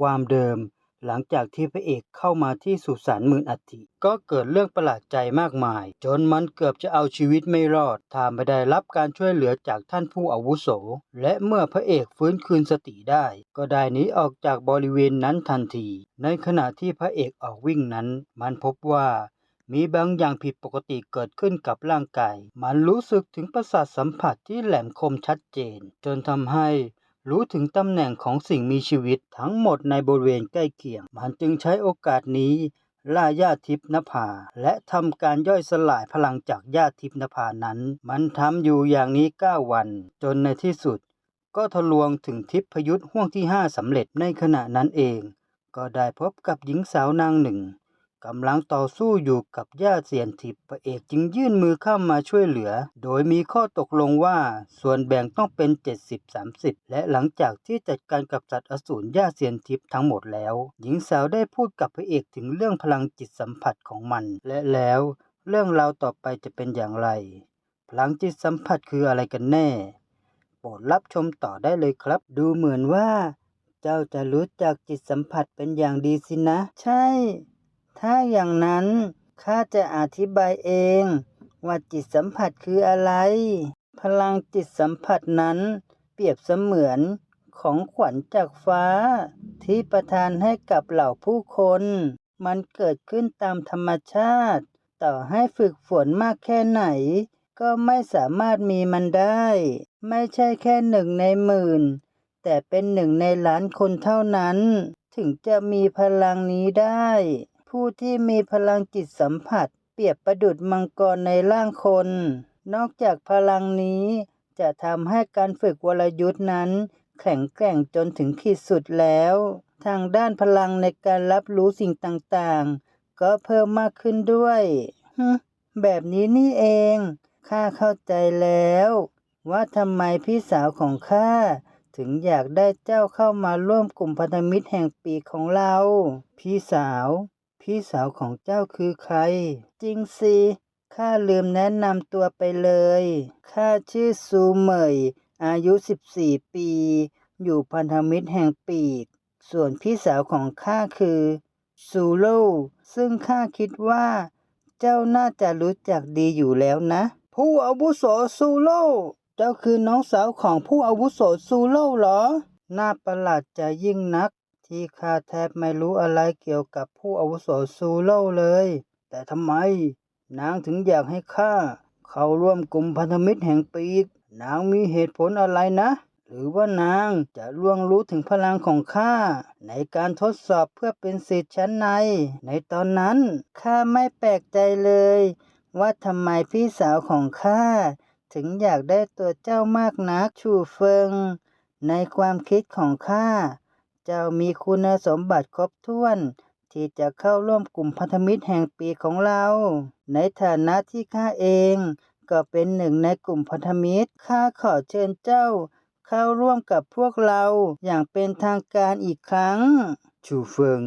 ความเดิม หลังจากที่พระเอกเข้ามาที่สุสานหมื่นอัฐิก็เกิดเรื่องประหลาดใจมากมาย จนมันเกือบจะเอาชีวิตไม่รอดถ้าไม่ได้รับการช่วยเหลือจากท่านผู้อาวุโส และเมื่อพระเอกฟื้นคืนสติได้ ก็ได้หนีออกจากบริเวณนั้นทันที ในขณะที่พระเอกออกวิ่งนั้น มันพบว่ามีบางอย่างผิดปกติเกิดขึ้นกับร่างกาย มันรู้สึกถึงประสาทสัมผัสที่แหลมคมชัดเจน จนทำให้ รู้ถึงตำแหน่งของสิ่งมีชีวิตทั้งหมดในบริเวณใกล้เคียง มันจึงใช้โอกาสนี้ล่าญาทิพนภา และทำการย่อยสลายพลังจากญาทิพนภานั้น มันทำอยู่อย่างนี้ 9 วัน จนในที่สุด ก็ทะลวงถึงทิพยุทธ์ห่วงที่ 5สำเร็จในขณะนั้นเอง ก็ได้พบกับหญิงสาวนางหนึ่ง กำลังต่อสู้อยู่กับย่าเสียนทิพย์พระเอกจึงยื่นมือเข้ามาช่วยเหลือ โดยมีข้อตกลงว่าส่วนแบ่งต้องเป็น 70-30 และหลังจากที่จัดการกับสัตว์อสูรย่าเสียนทิพย์ทั้งหมดแล้ว หญิงสาวได้พูดกับพระเอกถึงเรื่องพลังจิตสัมผัสของมัน และแล้วเรื่องราวต่อไปจะเป็นอย่างไร พลังจิตสัมผัสคืออะไรกันแน่ โปรดรับชมต่อได้เลยครับ ดูเหมือนว่า เจ้าจะรู้จักจิตสัมผัสเป็นอย่างดีสินะ ใช่ ถ้าอย่างนั้นข้าจะอธิบายเอง ว่าจิตสัมผัสคืออะไร พลังจิตสัมผัสนั้น เปรียบเสมือนของขวัญจากฟ้า ที่ประทานให้กับเหล่าผู้คน มันเกิดขึ้นตามธรรมชาติ ต่อให้ฝึกฝนมากแค่ไหน ก็ไม่สามารถมีมันได้ ไม่ใช่แค่หนึ่งในหมื่น แต่เป็นหนึ่งในล้านคนเท่านั้น ถึงจะมีพลังนี้ได้ ผู้ที่มีพลังจิตสัมผัส เปรียบประดุจมังกรในร่างคน นอกจากพลังนี้จะทำให้การฝึกวรยุทธ์นั้น แข็งแกร่งจนถึงขีดสุดแล้ว ทางด้านพลังในการรับรู้สิ่งต่างๆ ก็เพิ่มมากขึ้นด้วยแบบนี้นี่เอง ข้าเข้าใจแล้ว ว่าทำไมพี่สาวของข้าถึงอยากได้เจ้าเข้ามาร่วมกลุ่มพันธมิตรแห่งปีของเรา พี่สาว พี่สาวของเจ้าคือใคร จริงสิข้าลืมแนะนำตัวไปเลยข้าชื่อซูเหมย อายุ 14 ปี อยู่พันธมิตรแห่งปีก ส่วนพี่สาวของข้าคือซูโร่ซึ่งข้าคิดว่า เจ้าน่าจะรู้จักดีอยู่แล้วนะ ผู้อาวุโสซูโร่เจ้าคือน้องสาวของผู้อาวุโสซูโร่เหรอ น่าประหลาดใจยิ่งนัก ที่ข้าแทบไม่รู้อะไรเกี่ยวกับผู้อาวุโสซูโร่เลย แต่ทำไม นางถึงอยากให้ข้าเข้าร่วมกลุ่มพันธมิตรแห่งปีก นางมีเหตุผลอะไรนะ หรือว่านางจะล่วงรู้ถึงพลังของข้าในการทดสอบเพื่อเป็นสิทธิ์ชั้นใน ในตอนนั้นข้าไม่แปลกใจเลย ว่าทำไมพี่สาวของข้าถึงอยากได้ตัวเจ้ามากนักชูเฟิง ในความคิดของข้า เจ้ามีคุณสมบัติครบถ้วน ที่จะเข้าร่วมกลุ่มพันธมิตรแห่งปีของเรา ในฐานะที่ข้าเอง ก็เป็นหนึ่งในกลุ่มพันธมิตรข้าขอเชิญเจ้า เข้าร่วมกับพวกเราอย่างเป็นทางการอีกครั้ง ชูเฟิง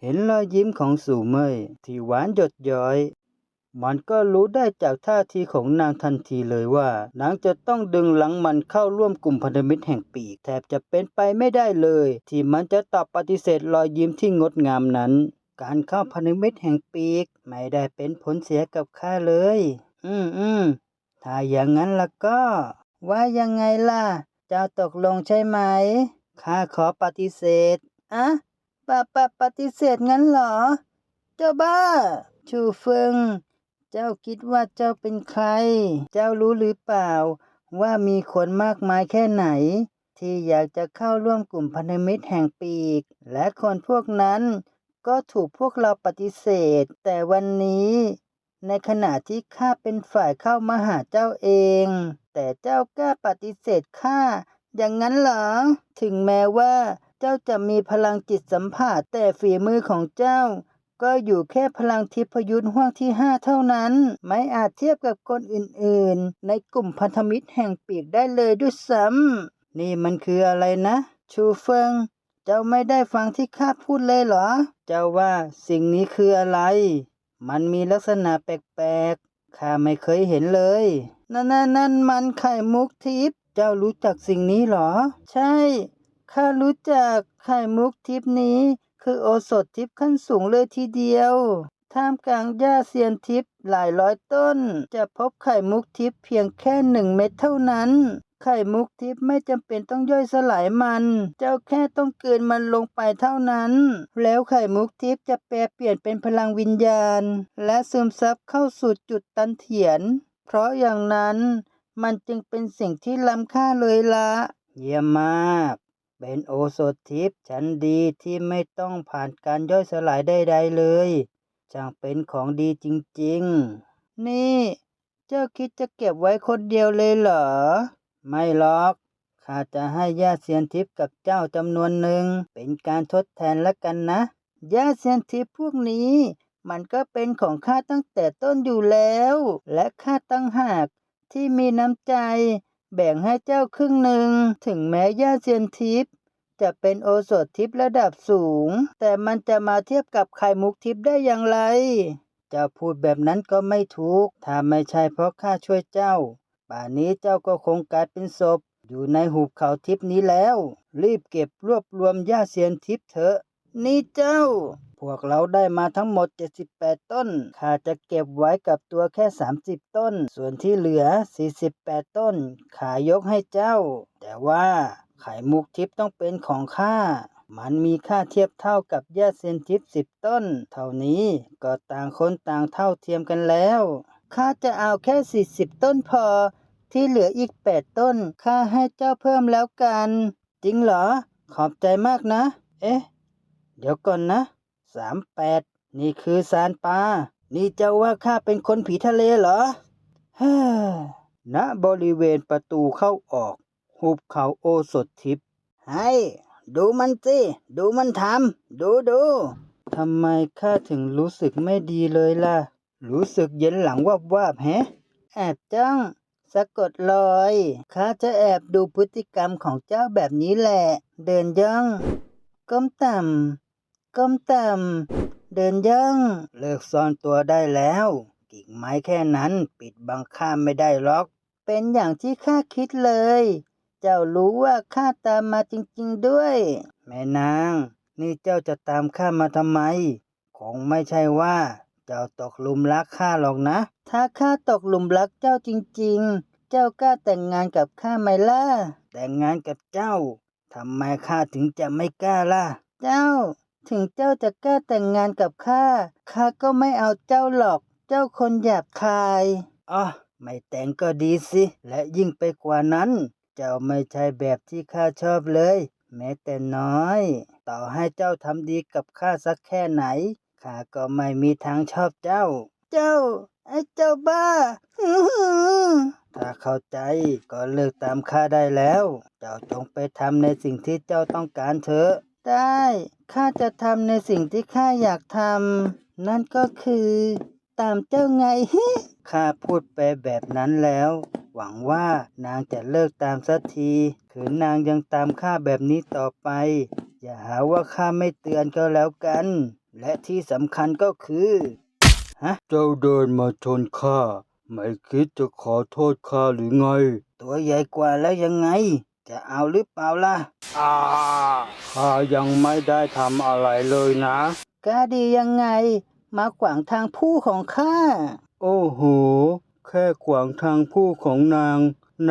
เห็นรอยยิ้มของสู่เมยที่หวานหยดย้อย มันก็รู้ได้จากท่าทีของนางทันทีเลยว่า นางจะต้องดึงหลังมันเข้าร่วมกลุ่มพันธมิตรแห่งปีก แทบจะเป็นไปไม่ได้เลย ที่มันจะตอบปฏิเสธรอยยิ้มที่งดงามนั้น การเข้าพันธมิตรแห่งปีก ไม่ได้เป็นผลเสียกับข้าเลย อืมอืมถ้าอย่างนั้นล่ะก็ ว่ายังไงล่ะ เจ้าตกลงใช่ไหมข้าขอปฏิเสธอะปะปะปฏิเสธงั้นเหรอ เจ้าบ้า ชูเฟิง เจ้าคิดว่าเจ้าเป็นใคร เจ้ารู้หรือเปล่า ว่ามีคนมากมายแค่ไหน ที่อยากจะเข้าร่วมกลุ่มพันธมิตรแห่งปีก และคนพวกนั้นก็ถูกพวกเราปฏิเสธ แต่วันนี้ ในขณะที่ข้าเป็นฝ่ายเข้ามาหาเจ้าเอง แต่เจ้ากล้าปฏิเสธข้าอย่างนั้นเหรอ ถึงแม้ว่าเจ้าจะมีพลังจิตสัมผัสแต่ฝีมือของเจ้า ก็อยู่แค่พลังทิพยุทธ์ห่วงที่ห้าเท่านั้น ไม่อาจเทียบกับคนอื่นๆ ในกลุ่มพันธมิตรแห่งปีกได้เลยด้วยซ้ำนี่มันคืออะไรนะ ชูเฟิง เจ้าไม่ได้ฟังที่ข้าพูดเลยเหรอ เจ้าว่าสิ่งนี้คืออะไร มันมีลักษณะแปลกๆ ข้าไม่เคยเห็นเลย นั่นนั่นนั่นมันไข่มุกทิพย์ เจ้ารู้จักสิ่งนี้เหรอ ใช่ ข้ารู้จักไข่มุกทิพย์นี้ คือโอสถทิพขั้นสูงเลยทีเดียว ท่ามกลางหญ้าเซียนทิพย์หลายร้อยต้น จะพบไข่มุกทิพย์เพียงแค่หนึ่งเม็ดเท่านั้น ไข่มุกทิพย์ไม่จำเป็นต้องย่อยสลายมัน เจ้าแค่ต้องเกลืนมันลงไปเท่านั้น แล้วไข่มุกทิพย์จะแปลเปลี่ยนเป็นพลังวิญญาณ และซึมซับเข้าสู่จุดตันเถียน เพราะอย่างนั้นมันจึงเป็นสิ่งที่ล้ำค่าเลยละ เยี่ยมมาก เป็นโอสถทิพย์ชั้นดีที่ไม่ต้องผ่านการย่อยสลายใดๆเลยช่างเป็นของดีจริงๆ นี่ เจ้าคิดจะเก็บไว้คนเดียวเลยเหรอ ไม่หรอกข้าจะให้ญาเซียนทิพย์กับเจ้าจำนวนหนึ่งเป็นการทดแทนละกันนะญาเซียนทิพย์พวกนี้ มันก็เป็นของข้าตั้งแต่ต้นอยู่แล้ว และข้าตั้งหากที่มีน้ำใจ แบ่งให้เจ้าครึ่งหนึ่ง ถึงแม้ญาเซียนทิพย์จะเป็นโอสถทิพย์ระดับสูง แต่มันจะมาเทียบกับไข่มุกทิพย์ได้อย่างไร เจ้าพูดแบบนั้นก็ไม่ถูก ถ้าไม่ใช่เพราะข้าช่วยเจ้า ป่านนี้เจ้าก็คงกลายเป็นศพ อยู่ในหุบเขาทิพย์นี้แล้ว รีบเก็บรวบรวมหญ้าเซียนทิพย์เถอะ นี่เจ้า พวกเราได้มาทั้งหมด 78 ต้น ข้าจะเก็บไว้กับตัวแค่ 30 ต้น ส่วนที่เหลือ 48 ต้น ขายกให้เจ้า แต่ว่าไข่มุกทิพย์ต้องเป็นของข้า มันมีค่าเทียบเท่ากับหญ้าเซนทิพย์10ต้น เท่านี้ก็ต่างคนต่างเท่าเทียมกันแล้ว ข้าจะเอาแค่ 40 ต้นพอ ที่เหลืออีก 8 ต้น ข้าให้เจ้าเพิ่มแล้วกัน จริงเหรอ ขอบใจมากนะ เอ๊ะ เดี๋ยวก่อนนะ 38นี่คือซานปา นี่เจ้าว่าข้าเป็นคนผีทะเลเหรอฮ้อณบริเวณประตูเข้าออก หุบเขาโอสถทิพย์ให้ดูมันสิ ดูมันทำ ดูดู ทำไมข้าถึงรู้สึกไม่ดีเลยล่ะ รู้สึกเย็นหลังวับวาบแฮะ แอบจ้องสะกดรอย ข้าจะแอบดูพฤติกรรมของเจ้าแบบนี้แหละ เดินย่อง ก้มต่ำ ก้มต่ำเดินย่องเลิกซ่อนตัวได้แล้ว กิ่งไม้แค่นั้นปิดบังข้าไม่ได้หรอก เป็นอย่างที่ข้าคิดเลย เจ้ารู้ว่าข้าตามมาจริงๆด้วย แม่นาง นี่เจ้าจะตามข้ามาทำไม คงไม่ใช่ว่า เจ้าตกหลุมรักข้าหรอกนะ ถ้าข้าตกหลุมรักเจ้าจริง ๆ เจ้ากล้าแต่งงานกับข้าไหมล่ะ แต่งงานกับเจ้าทำไมข้าถึงจะไม่กล้าล่ะ เจ้า ถึงเจ้าจะกล้าแต่งงานกับข้า ข้าก็ไม่เอาเจ้าหรอก เจ้าคนหยาบคายอ๋อไม่แต่งก็ดีสิ และยิ่งไปกว่านั้น เจ้าไม่ใช่แบบที่ข้าชอบเลย แม้แต่น้อย ต่อให้เจ้าทำดีกับข้าสักแค่ไหน ข้าก็ไม่มีทางชอบเจ้า เจ้า ไอ้เจ้าบ้าถ้าเข้าใจก็เลิกตามข้าได้แล้ว เจ้าจงไปทำในสิ่งที่เจ้าต้องการเถอะ ได้ข้าจะทำในสิ่งที่ข้าอยากทำนั่นก็คือตามเจ้าไงข้าพูดไปแบบนั้นแล้ว หวังว่านางจะเลิกตามสักทีคืนนางยังตามข้าแบบนี้ต่อไป อย่าหาว่าข้าไม่เตือนก็แล้วกัน และที่สำคัญก็คือฮะเจ้าเดินมาชนข้า ไม่คิดจะขอโทษข้าหรือไง ตัวใหญ่กว่าแล้วยังไง จะเอาหรือเปล่าล่ะอาข้ายังไม่ได้ทำอะไรเลยนะกล้าดียังไง มาขวางทางผู้ของข้า โอ้โห แค่ขวางทางผู้ของนาง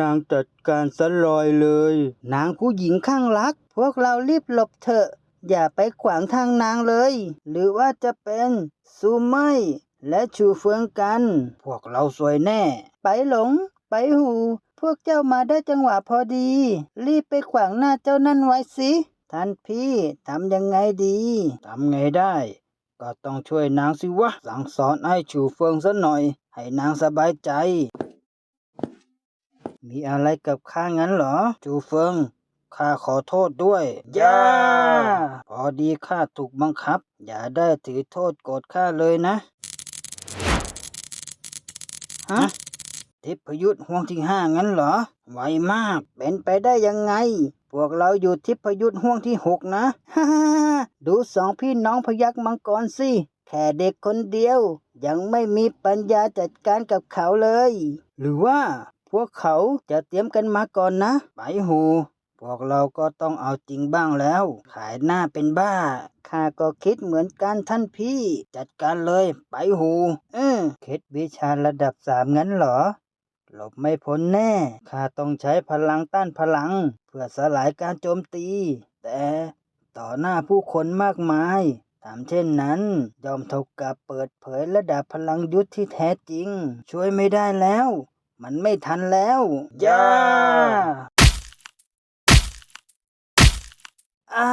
นางจัดการสลอยเลย นางผู้หญิงข้างรัก พวกเรารีบหลบเถอะ อย่าไปขวางทางนางเลย หรือว่าจะเป็นซูไมและชูเฟืองกัน พวกเราสวยแน่ ไปหลง ไปหู พวกเจ้ามาได้จังหวะพอดี รีบไปขวางหน้าเจ้านั่นไว้สิท่านพี่ทำยังไงดีทำไงได้ ก็ต้องช่วยนางสิวะ สั่งสอนให้ชูเฟิงซะหน่อย ให้นางสบายใจ มีอะไรกับข้างั้นเหรอจูเฟิงข้าขอโทษด้วย ย่า พอดีข้าถูกบังคับ อย่าได้ถือโทษโกรธข้าเลยนะ ฮะ ทิพยุทธ์ห่วงที่ห้างั้นเหรอ ไวมาก เป็นไปได้ยังไง พวกเราอยู่ทิพยุทธ์ห่วงที่หกนะฮ่าฮ่าฮ่าดูสองพี่น้องพยักมังกรสิ แค่เด็กคนเดียว ยังไม่มีปัญญาจัดการกับเขาเลย หรือว่า พวกเขาจะเตรียมกันมาก่อนนะ ไปหูพวกเราก็ต้องเอาจริงบ้างแล้ว ขายหน้าเป็นบ้า ข้าก็คิดเหมือนกันท่านพี่ จัดการเลย ไปหูเออเคล็ดวิชาระดับสามงั้นเหรอ หลบไม่พ้นแน่ ข้าต้องใช้พลังต้านพลัง เพื่อสลายการโจมตี แต่ต่อหน้าผู้คนมากมายทำเช่นนั้นย่อมเท่ากับเปิดเผยระดับพลังยุทธที่แท้จริง ช่วยไม่ได้แล้ว มันไม่ทันแล้วย่าอ่า